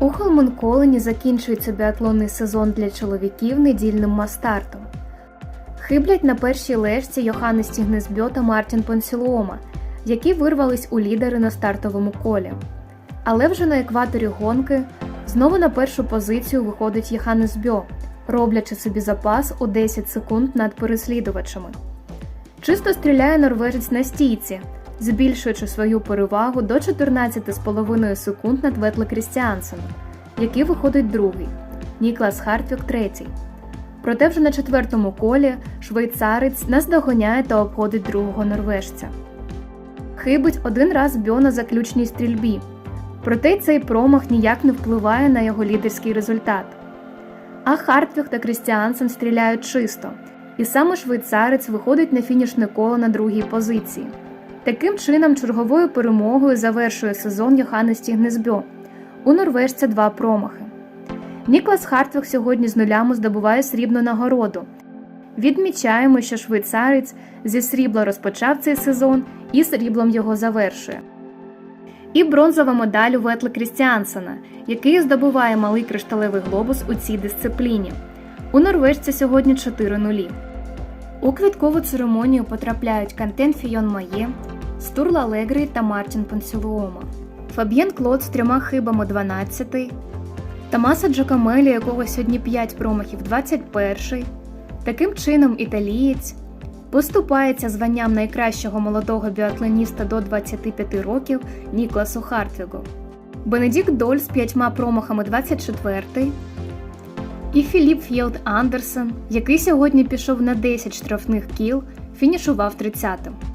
У Холменколені закінчується біатлонний сезон для чоловіків недільним мастартом. Хиблять на першій лежці Йоханнес Тігнезбьо та Мартін Понсілуома, які вирвались у лідери на стартовому колі. Але вже на екваторі гонки знову на першу позицію виходить Йоханнес Бьо, роблячи собі запас у 10 секунд над переслідувачами. Чисто стріляє норвежець на стійці, збільшуючи свою перевагу до 14,5 секунд над Ветле Крістіансеном, який виходить другий, Ніклас Хартвік третій. Проте вже на четвертому колі швейцарець наздоганяє та обходить другого норвежця. Хибить один раз Бьо на заключній стрільбі, проте цей промах ніяк не впливає на його лідерський результат. А Хартвіг та Крістіансен стріляють чисто, і саме швейцарець виходить на фінішне коло на другій позиції. Таким чином, черговою перемогою завершує сезон Йоханнес Тігнезбьо. У норвежця два промахи. Ніклас Хартвіг сьогодні з нулями здобуває срібну нагороду. Відмічаємо, що швейцарець зі срібла розпочав цей сезон і сріблом його завершує. І бронзова медаль у Ветле Крістіансена, який здобуває малий кришталевий глобус у цій дисципліні. У норвежця сьогодні 4 нулі. У квіткову церемонію потрапляють Кантен Фійон Має, Стурла Легрі та Мартін Пансілуома. Фаб'єн Клод з трьома хибами 12, Тамаса Джакамелі, якого сьогодні 5 промахів 21. Таким чином, італієць поступається званням найкращого молодого біатлоніста до 25 років Нікласу Хартвігу. Бенедікт Доль з п'ятьма промахами 24 і Філіп Фєлд Андерсен, який сьогодні пішов на 10 штрафних кіл, фінішував 30-м.